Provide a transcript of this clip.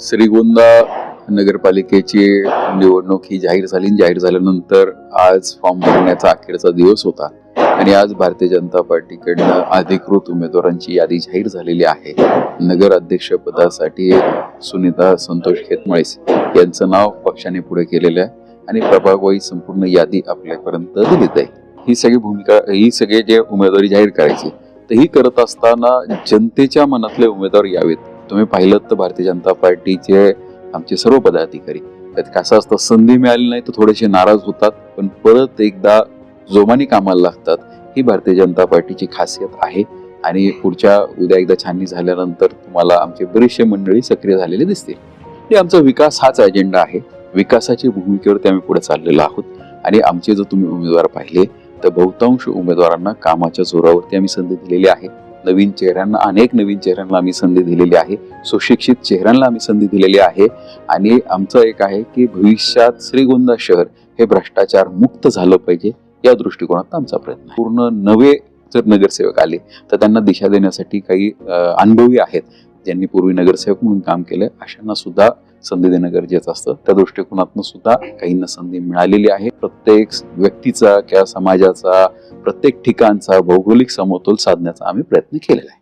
श्रीगोंदा नगरपालिकेची निवडणूक ही जाहीर झाली आणि जाहीर झाल्यानंतर आज फॉर्म भरण्याचा अखेरचा दिवस होता. आणि आज भारतीय जनता पार्टीकडनं अधिकृत उमेदवारांची यादी जाहीर झालेली आहे. नगर अध्यक्षपदासाठी सुनीता संतोष खेतमळे यांचं नाव पक्षाने पुढे केलेलं आहे आणि प्रभागवाई संपूर्ण यादी आपल्यापर्यंत दिली आहे. ही सगळी भूमिका ही सगळे जे उमेदवारी जाहीर करायची तर ही करत असताना जनतेच्या मनातले उमेदवार यावेत. तुम्ही पाहिलं तर भारतीय जनता पार्टीचे आमचे सर्व पदाधिकारी. त्यात कसं असतं संधी मिळाली नाही तर थोडेसे नाराज होतात पण परत एकदा जोमाने कामाला लागतात ही भारतीय जनता पार्टीची खासियत आहे. आणि पुढच्या उद्या एकदा छाननी झाल्यानंतर तुम्हाला आमचे बरेचसे मंडळी सक्रिय झालेले दिसतील. ते आमचा विकास हाच अजेंडा आहे. विकासाची भूमिकेवरती आम्ही पुढे चाललेलो आहोत. आणि आमचे जर तुम्ही उमेदवार पाहिले तर बहुतांश उमेदवारांना कामाच्या जोरावरती आम्ही संधी दिलेली आहे. नवीन चेहऱ्यांना अनेक नवीन चेहऱ्यांना आम्ही संधी दिलेली आहे. सुशिक्षित चेहऱ्यांना आम्ही संधी दिलेली आहे. आणि आमचं एक आहे की भविष्यात श्रीगोंदा शहर हे भ्रष्टाचार मुक्त झालं पाहिजे या दृष्टिकोनात आमचा प्रयत्न पूर्ण नवे जर नगरसेवक आले तर त्यांना दिशा देण्यासाठी काही अनुभवी आहेत. ज्यांनी पूर्वी नगरसेवक म्हणून काम केलं अशांना सुद्धा संधी देणं गरजेचं असतं. त्या दृष्टिकोनातून सुद्धा काहींना संधी मिळालेली आहे. प्रत्येक व्यक्तीचा किंवा समाजाचा प्रत्येक ठिकाणचा भौगोलिक समतोल साधण्याचा आम्ही प्रयत्न केलेला आहे.